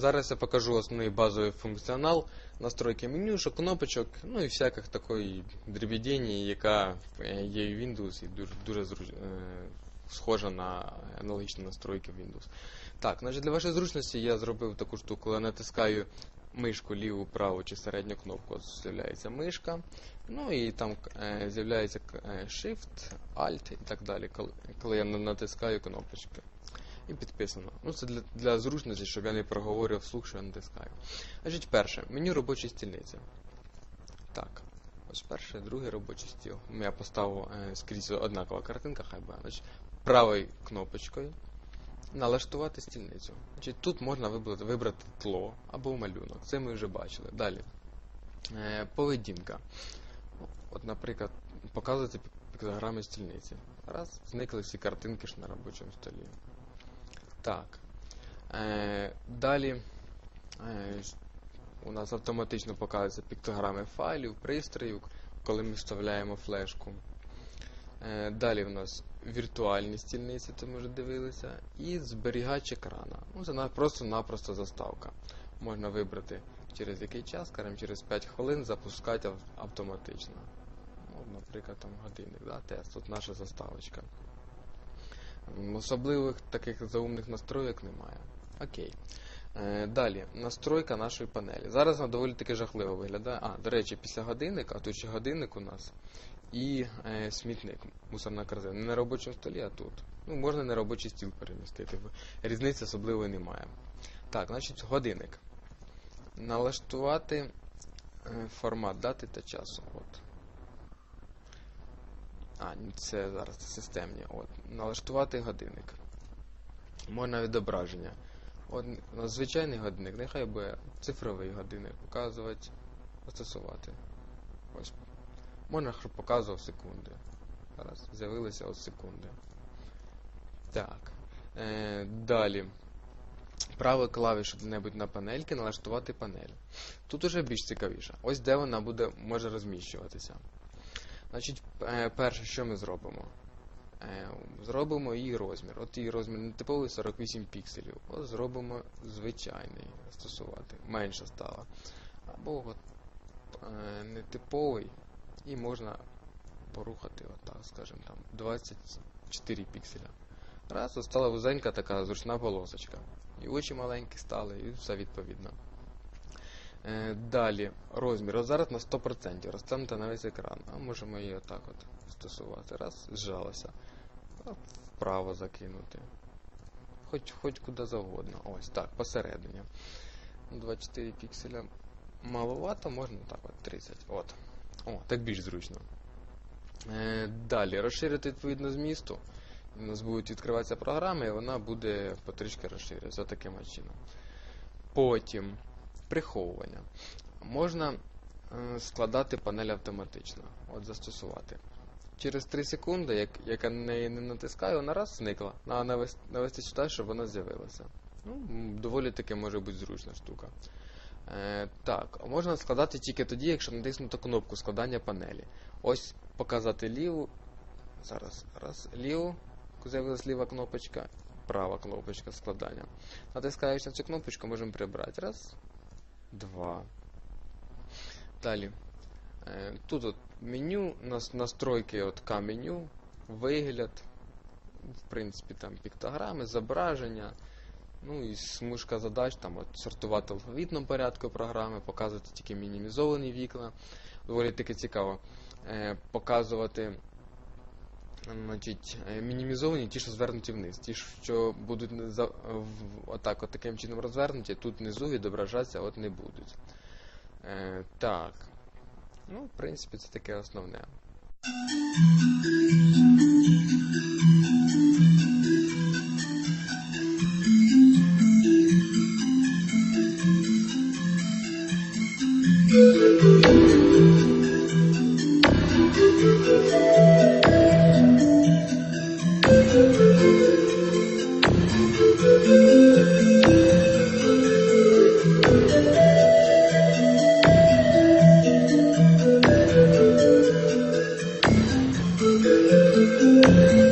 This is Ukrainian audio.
Зараз я покажу основний базовий функціонал, настройки менюшок, кнопочок, ну і всяких такої дрібідені, яка е, є в Windows і дуже, дуже зруч- е, схожа на аналогічні настройки в Windows. Так, значить для вашої зручності я зробив таку штуку, коли натискаю мишку ліву, праву чи середню кнопку, з'являється мишка. Ну і там е, з'являється Shift, Alt і так далі, коли я натискаю кнопочки. І підписано. Ну, це для, для зручності, щоб я не проговорював вслух, що я натискаю. Значить, перше, меню робочі стільниці. Так. Ось перше, другий робочий стіл. Я поставив е, скрізь однакова картинка, хай буде. Значить, правою кнопочкою налаштувати стільницю. Значить, тут можна вибрати, вибрати тло або малюнок. Це ми вже бачили. Далі. Е, поведінка. От, наприклад, показувати пік- піктограми стільниці. Раз, зникли всі картинки ж на робочому столі. Так. Е, далі е, у нас автоматично показуються піктограми файлів, пристроїв, коли ми вставляємо флешку. Е, далі в нас віртуальні стільниці, це ми вже дивилися, і зберігач екрана. Ну, це просто-напросто заставка. Можна вибрати через який час, скажімо, через 5 хвилин запускати автоматично. Ну, наприклад, там годинник, да, тест, тут наша заставочка. Особливих таких заумних настроєк немає. Окей. Е, далі, настройка нашої панелі. Зараз вона доволі таки жахливо виглядає. А, до речі, після годинника, а тут ще годинник у нас, і е, смітник, мусорна корзина. Не на робочому столі, а тут. Ну, можна на робочий стіл перемістити. Різниці особливої немає. Так, значить, годинник. Налаштувати е, формат дати та часу. А, це зараз системні. От. Налаштувати годинник. Можна відображення. От, у звичайний годинник, нехай буде цифровий годинник, показувати, застосувати. Ось. Можна, показував секунди. Зараз з'явилися от секунди. Так. Е, далі. Правою клавішу де-небудь на панельки налаштувати панель. Тут уже більш цікавіше. Ось де вона буде, може розміщуватися. Значить, е, перше, що ми зробимо? Е, Зробимо її розмір. От її розмір не типовий 48 пікселів. От зробимо звичайний застосувати. Менше стало. Або от, е, нетиповий. І можна порухати, отак, скажімо, там 24 пікселя. Раз, от стала вузенька така зручна полосочка. І очі маленькі стали, і все відповідно. Е, далі, розмір. От зараз на 100%. Розтягнути на весь екран. А можемо її отак от стосувати. Раз, зжалося. Вправо закинути. Хоч, хоч куди завгодно. Ось так, посередині. 24 пікселя маловато, можна так от 30. От. О, так більш зручно. Е, далі, розширити відповідно змісту. У нас будуть відкриватися програми, і вона буде потрішки розширюватися таким чином. Потім приховування. Можна е, складати панель автоматично. От застосувати. Через 3 секунди, як, як я неї не натискаю, вона раз зникла. Треба навести, навести сюди, щоб вона з'явилася. Ну, доволі таки може бути зручна штука. Е, так, можна складати тільки тоді, якщо натиснути кнопку складання панелі. Ось показати ліву. Зараз, раз, ліву, з'явилась ліва кнопочка, права кнопочка складання. Натискаючи на цю кнопочку, можемо прибрати. Раз, два. Далі. Е, Тут от меню, настройки от К-меню, вигляд, в принципі, там піктограми, зображення, ну і смужка задач, там от сортувати в алфавітному порядку програми, показувати тільки мінімізовані вікна. Доволі таки цікаво. Е, Показувати значить, е, мінімізовані ті, що звернуті вниз. Ті, що будуть отак, от таким чином розвернуті, тут внизу відображатися от не будуть. Е, так. Ну, в принципі, це таке основне. Thank you.